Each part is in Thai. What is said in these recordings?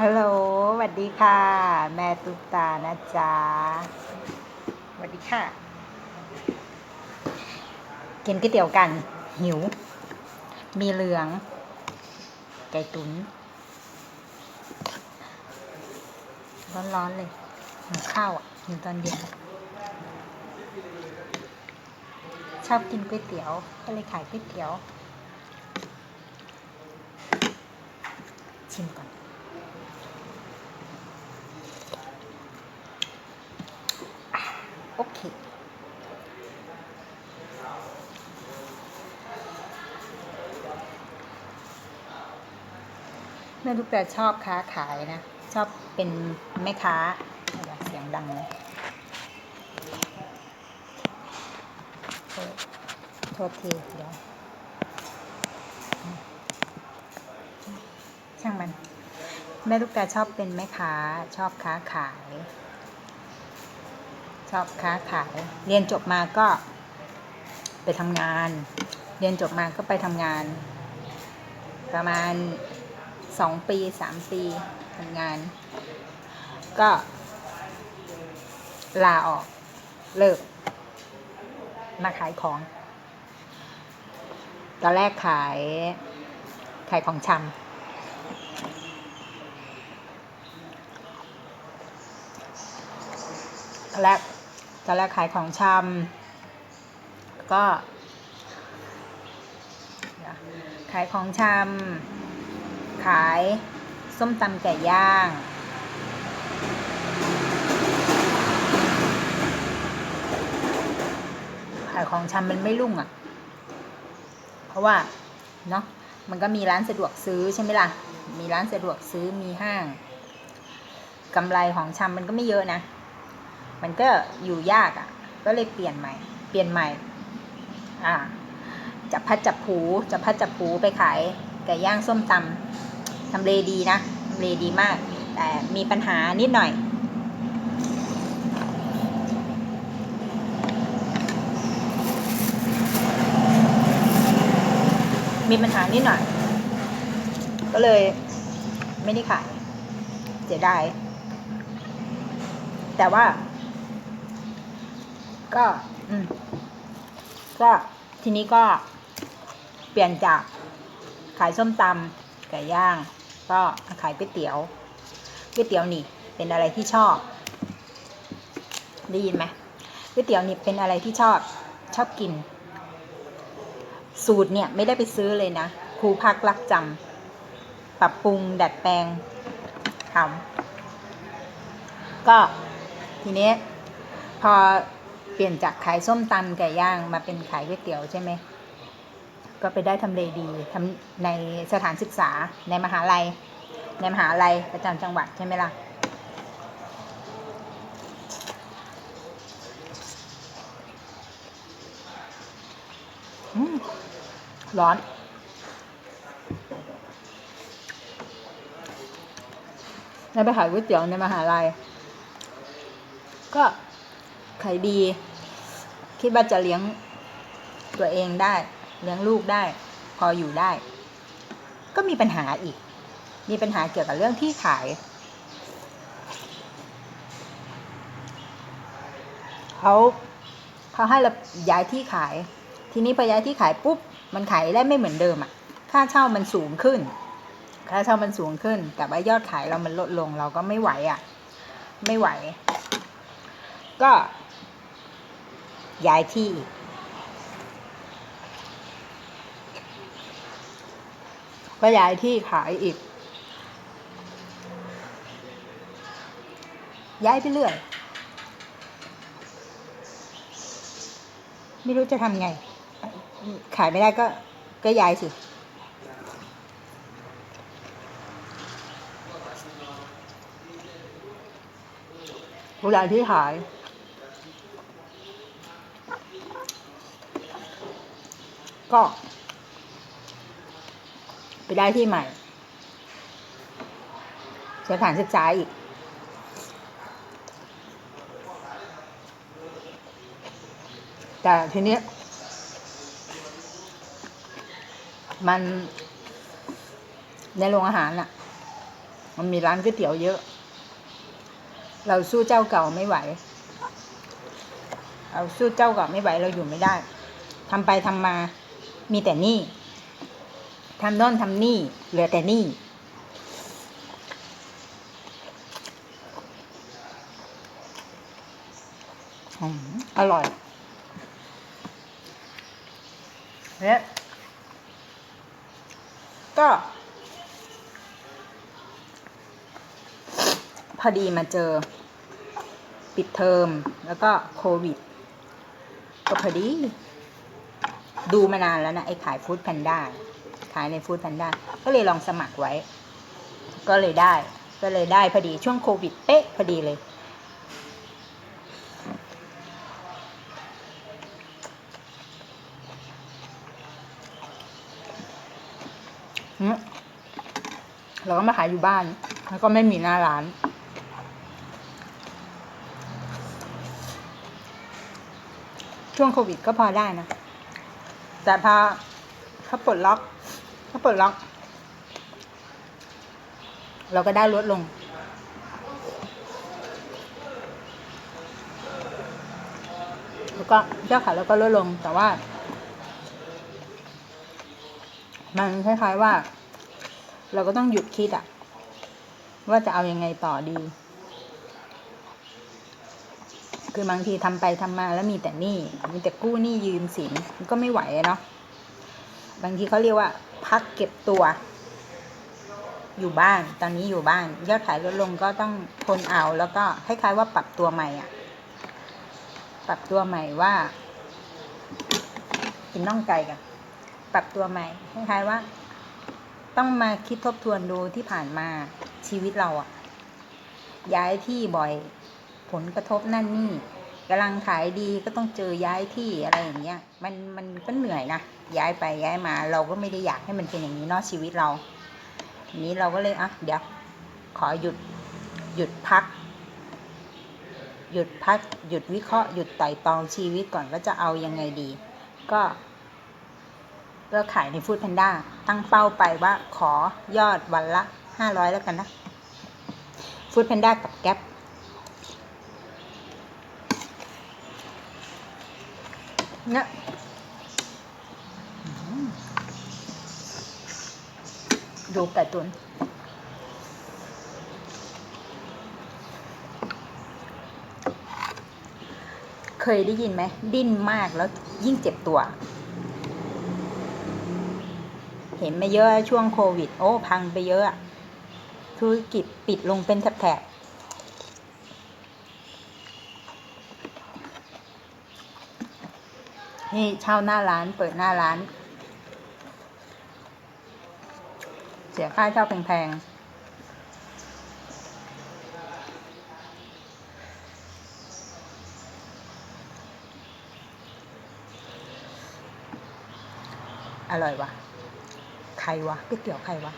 ฮัลโหลสวัสดีค่ะ แม่ตุ๊กตานะจ๊ะสวัสดีค่ะ กินก๋วยเตี๋ยวกัน หิว มีเหลือง ไก่ตุ๋นร้อนๆเลยหิวข้าวอะหิวตอนเย็นชอบกินก๋วยเตี๋ยว ก็เลยขายก๋วยเตี๋ยว ชิมก่อน โอเค แม่ลูกแต่ชอบค้าขายนะ ชอบเป็นแม่ค้าเสียงดังเลยโทษโทษทีเดี๋ยวช่างมัน แม่ลูกแต่ชอบเป็นแม่ค้า ชอบค้าขาย ชอบค้าขาย เรียนจบมาก็ไปทำงาน เรียนจบมาก็ไปทำงาน ประมาณสองปีสามปีทำงาน ก็ ลาออกเลิก มาขายของ ตอนแรกขาย ขายของชำตอนแรก ตอนแรกขายของชำก็ขายของชำขายส้มตำไก่ย่าง ขายของชำมันไม่รุ่งอะ่ะ เพราะว่าเนาะมันก็มีร้านสะดวกซื้อใช่ไหมล่ะ มีร้านสะดวกซื้อมีห้างกำไรของชำมันก็ไม่เยอะนะ มันก็อยู่ยากอะ่ะ ก็เลยเปลี่ยนใหม่ เปลี่ยนใหม่ อ่า จับพัดจับผูจับพัดจับผูไปขายไก่ย่างส้มตำทำเลดีนะทำเลดีมาก แต่มีปัญหานิดหน่อยมีปัญหานิดหน่อย ก็เลยไม่ได้ขาย เสียดาย แต่ว่า ก็อืมก็ทีนี้ก็เปลี่ยนจากขายส้มตำไก่ย่าง ก็ขายก๋วยเตี๋ยวก๋วยเตี๋ยวนี่เป็นอะไรที่ชอบ ได้ยินไหมก๋วยเตี๋ยวนี่เป็นอะไรที่ชอบชอบกิน สูตรเนี่ยไม่ได้ไปซื้อเลยนะครูพักรักจำปรับปรุงดัดแปลงทำก็ทีนี้พอ เปลี่ยนจากขายส้มตำไก่ย่างมาเป็นขายก๋วยเตี๋ยวใช่ไหม ก็ไปได้ทำเลดีทำในสถานศึกษาในมหาลัย ในมหาลัยประจำจังหวัดใช่ไหมล่ะร้อนในไปขายก๋วยเตี๋ยวในมหาลัย ก็ ขายดี คิดว่าจะเลี้ยงตัวเองได้ เลี้ยงลูกได้ พออยู่ได้ ก็มีปัญหาอีก มีปัญหาเกี่ยวกับเรื่องที่ขาย เขาเขาให้เราย้ายที่ขาย ทีนี้พอย้ายที่ขายปุ๊บ มันขายได้ไม่เหมือนเดิมอะ่ะ ค่าเช่ามันสูงขึ้น ค่าเช่ามันสูงขึ้น แต่ว่ายอดขายเรามันลดลง เราก็ไม่ไหวอะ่ะ ไม่ไหว ก็ ย้ายที่อีกก็ย้ายที่ขายอีก ย้ายไปเรื่อย ไม่รู้จะทำไง ขายไม่ได้ก็ก็ย้ายสิเวลาที่ขาย ก็ ไปได้ที่ใหม่สถานศึกษาอีก แต่ทีนี้มัน ในโรงอาหารน่ะ มันมีร้านก๋วยเตี๋ยวเยอะ เราสู้เจ้าเก่าไม่ไหว เราสู้เจ้าเก่าไม่ไหวเราอยู่ไม่ได้ทำไปทำมา มีแต่หนี้ทำโน่นทำนี่ เหลือแต่หนี้อืมอร่อยเนี่ยก็ พอดีมาเจอ ปิดเทอม แล้วก็โควิด ก็พอดี ดูมานานแล้วนะไอ้ขายฟู้ดแพนด้าขายในฟู้ดแพนด้าก็เลยลองสมัครไว้ ก็เลยได้ ก็เลยได้พอดีช่วงโควิดเป๊ะพอดีเลย เราก็มาขายอยู่บ้าน แล้วก็ไม่มีหน้าร้านช่วงโควิดก็พอได้นะ แต่พอเขาปลดล็อกเขาปลดล็อก เราก็ได้ลดลง แล้วก็ยอดขายเราก็ลดลงแต่ว่า มันคล้ายๆว่า เราก็ต้องหยุดคิดอะว่าจะเอายังไงต่อดี คือบางทีทำไปทำมาแล้วมีแต่หนี้มีแต่กู้หนี้ยืมสินมันก็ไม่ไหวเนาะบางทีเขาเรียกว่า พักเก็บตัว อยู่บ้าน ตอนนี้อยู่บ้าน ยอดขายลดลงก็ต้องทนเอา แล้วก็คล้ายๆว่าปรับตัวใหม่อะปรับตัวใหม่ว่า กินน่องไก่กันปรับตัวใหม่คล้ายๆว่า ต้องมาคิดทบทวนดูที่ผ่านมาชีวิตเราอะย้ายที่บ่อย ผลกระทบนั่นนี่กำลังขายดีก็ต้องเจอย้ายที่อะไรอย่างเงี้ยมันมันก็เหนื่อยนะย้ายไปย้ายมา เราก็ไม่ได้อยากให้มันเป็นอย่างนี้เนอกชีวิตเราทีนี้เราก็เลยอะเดี๋ยวขอหยุดหยุดพัก หยุดพัก หยุดวิเคราะห์หยุดไต่ตองชีวิตก่อนว่าจะเอายังไงดี ก็ก็ขายในฟู้ดแพนด้าตั้งเป้าไปว่าขอยอดวันละห้าร้อยแล้วกันนะฟู้ดแพนด้ากับแก๊ป เนี่ยดูไก่ตุนเคยได้ยินไหม ดิ้นมากแล้วยิ่งเจ็บตัว เห็นมาเยอะช่วงโควิด โอ้ พังไปเยอะอะธุรกิจปิดลงเป็นแถบ นี่เช่าหน้าร้านเปิดหน้าร้าน เสียค่าเช่าแพงๆอร่อยวะใครวะก๋วยเตี๋ยวใครวะ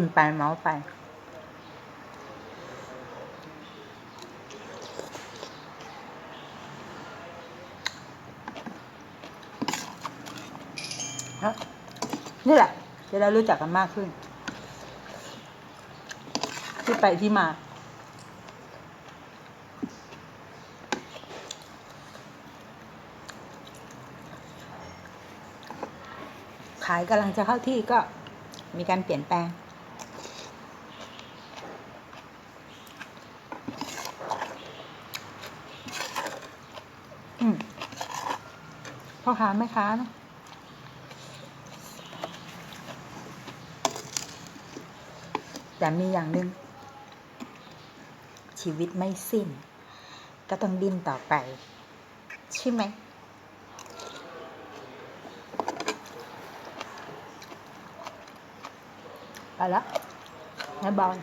กินไปเมาส์ไปนี่แหละจะได้รู้จักกันมากขึ้น ที่ไปที่มา ขายกำลังจะเข้าที่ก็มีการเปลี่ยนแปลง พ่อค้าแม่ค้าเนะแต่มีอย่างหนึ่งชีวิตไม่สิ้น ก็ต้องดิ้นต่อไป ใช่ไหมไปแล้วนายบอล